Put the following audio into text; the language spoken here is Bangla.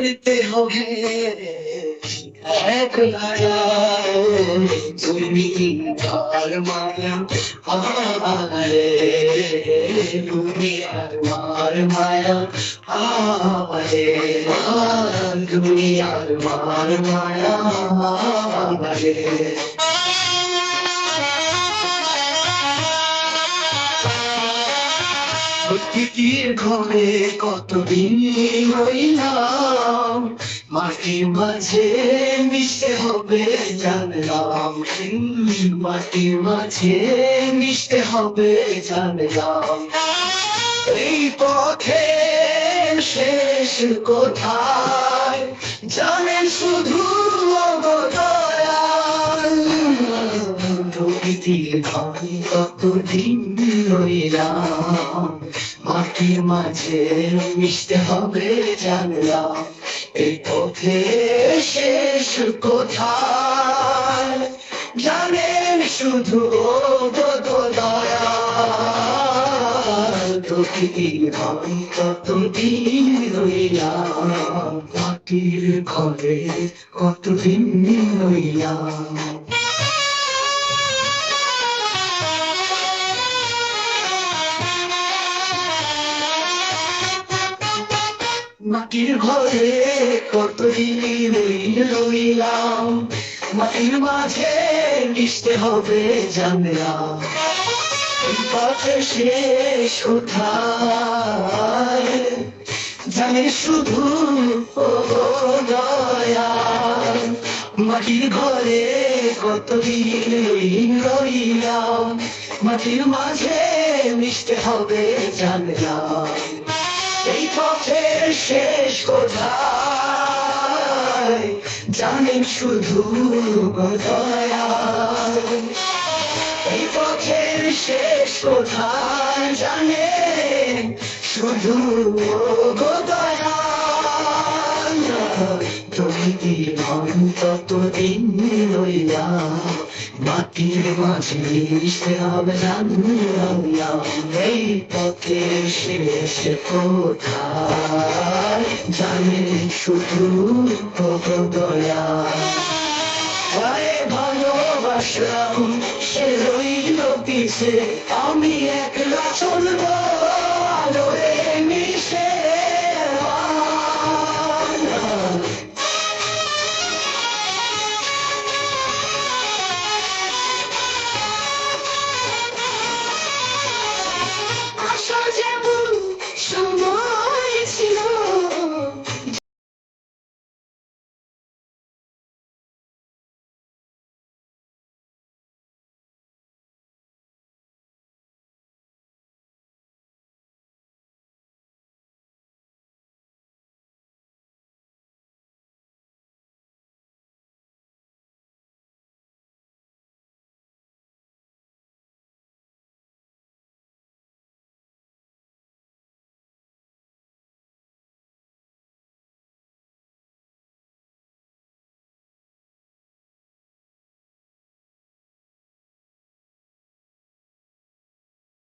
যেতে হবে। এক তুমি আর মায়া আরে তুমি আর মায়া আরে তুমি আর মায়া আরে প্রকৃতির ঘরে কতদিন রইলাম? মাটির মাঝে মিশতে হবে, জানলাম মাটির মাঝে মিশতে হবে, জানলাম। এই পথে শেষ কোথায়? জানেন শুধু ঘরে কতদিন রইলাম। মাটির মাঝে মিশতে হবে জানলাম এই পথে শেষ কোথায়? জানেন শুধু কতদিন রইলাম। কতদিন রইলাম? মাটির ঘরে কতদিন রইলাম। মাটির মাঝে মিশতে হবে পথে শেষ জানে শুধু মাটির ঘরে কতদিন রইলাম। মাটির মাঝে মিশতে হবে জানলাম। এই পথের শেষ কোথায় জানেন শুধু এই পথের শেষ কোথায় জানেন শুধু দয়া তুমি জীবন ততদিন রইলা? মাটির মাঝে মিশতে হবে এই পথে শেষ কোথায়? জানে শুধু দয়া। ভালোবাসলাম, সে রইল পিছে, আমি একলা চলবো।